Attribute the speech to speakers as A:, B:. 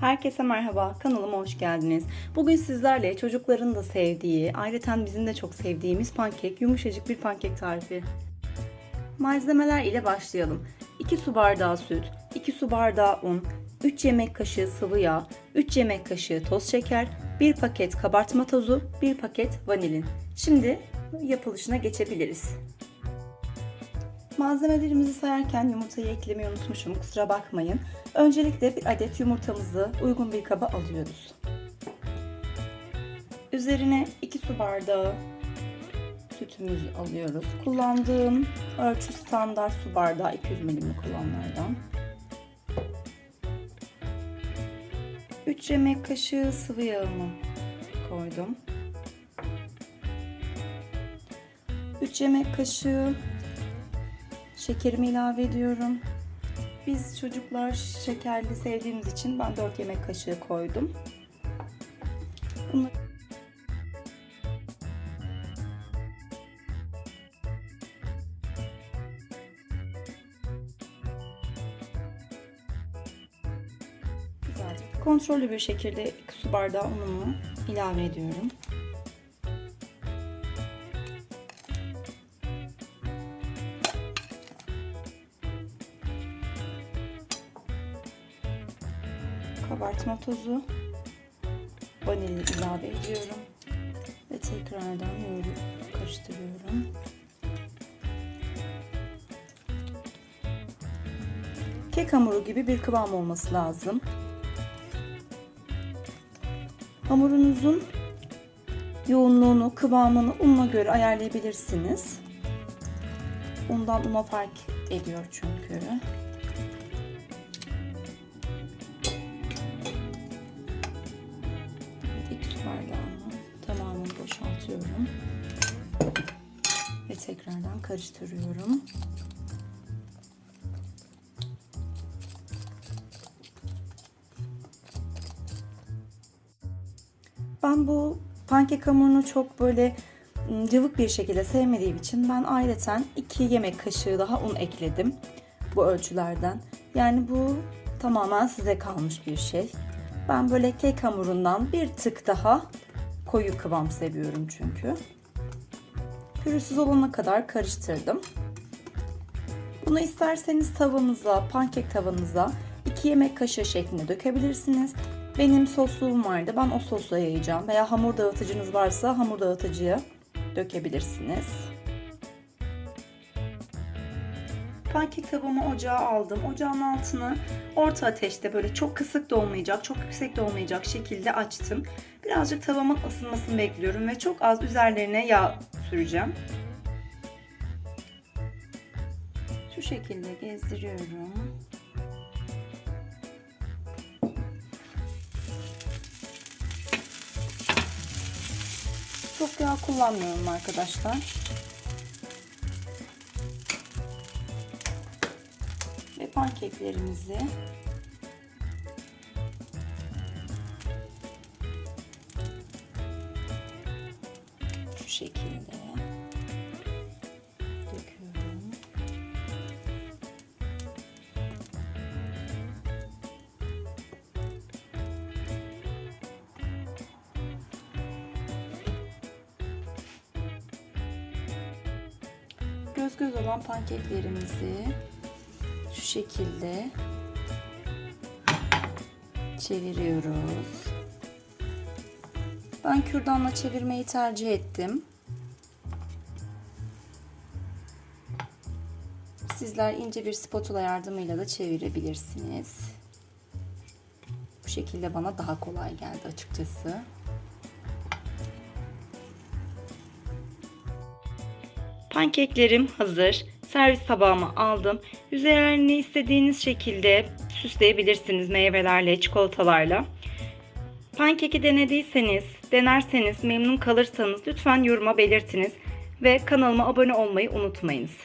A: Herkese merhaba, kanalıma hoş geldiniz. Bugün sizlerle çocukların da sevdiği, ayrıca bizim de çok sevdiğimiz pankek, yumuşacık bir pankek tarifi. Malzemeler ile başlayalım. 2 su bardağı süt, 2 su bardağı un, 3 yemek kaşığı sıvı yağ, 3 yemek kaşığı toz şeker, 1 paket kabartma tozu, 1 paket vanilin. Şimdi yapılışına geçebiliriz. Malzemelerimizi sayarken yumurtayı eklemeyi unutmuşum. Kusura bakmayın. Öncelikle bir adet yumurtamızı uygun bir kaba alıyoruz. Üzerine 2 su bardağı sütümüzü alıyoruz. Kullandığım ölçü standart su bardağı 200 milimlik olanlardan. 3 yemek kaşığı sıvı yağımı koydum. 3 yemek kaşığı Şekerimi ilave ediyorum. Biz çocuklar şekerli sevdiğimiz için ben 4 yemek kaşığı koydum. Bunu kontrollü bir şekilde 2 su bardağı unumu ilave ediyorum. Kabartma tozu, vanilya ilave ediyorum ve tekrardan yoğurup karıştırıyorum. Kek hamuru gibi bir kıvam olması lazım. Hamurunuzun yoğunluğunu, kıvamını unla göre ayarlayabilirsiniz. Undan una fark ediyor çünkü. Boşaltıyorum. Ve tekrardan karıştırıyorum. Ben bu pankek hamurunu çok böyle cıvık bir şekilde sevmediğim için ben ayrıca 2 yemek kaşığı daha un ekledim bu ölçülerden. Yani bu tamamen size kalmış bir şey. Ben böyle kek hamurundan bir tık daha koyu kıvam seviyorum çünkü. Pürüzsüz olana kadar karıştırdım. Bunu isterseniz tavanıza, pankek tavanıza 2 yemek kaşığı şeklinde dökebilirsiniz. Benim sosluğum vardı. Ben o sosla yayacağım. Veya hamur dağıtıcınız varsa hamur dağıtıcıya dökebilirsiniz. Pankek tavamı ocağa aldım. Ocağın altını orta ateşte böyle çok kısık da olmayacak, çok yüksek de olmayacak şekilde açtım. Birazcık tavamın ısınmasını bekliyorum ve çok az üzerlerine yağ süreceğim. Şu şekilde gezdiriyorum. Çok yağ kullanmıyorum arkadaşlar. Pankeklerimizi şu şekilde döküyorum. Göz göz olan pankeklerimizi şu şekilde çeviriyoruz. Ben kürdanla çevirmeyi tercih ettim. Sizler ince bir spatula yardımıyla da çevirebilirsiniz. Bu şekilde bana daha kolay geldi açıkçası. Pankeklerim hazır. Servis tabağıma aldım. Üzerine istediğiniz şekilde süsleyebilirsiniz meyvelerle, çikolatalarla. Pankeki denediyseniz, denerseniz, memnun kalırsanız lütfen yoruma belirtiniz ve kanalıma abone olmayı unutmayınız.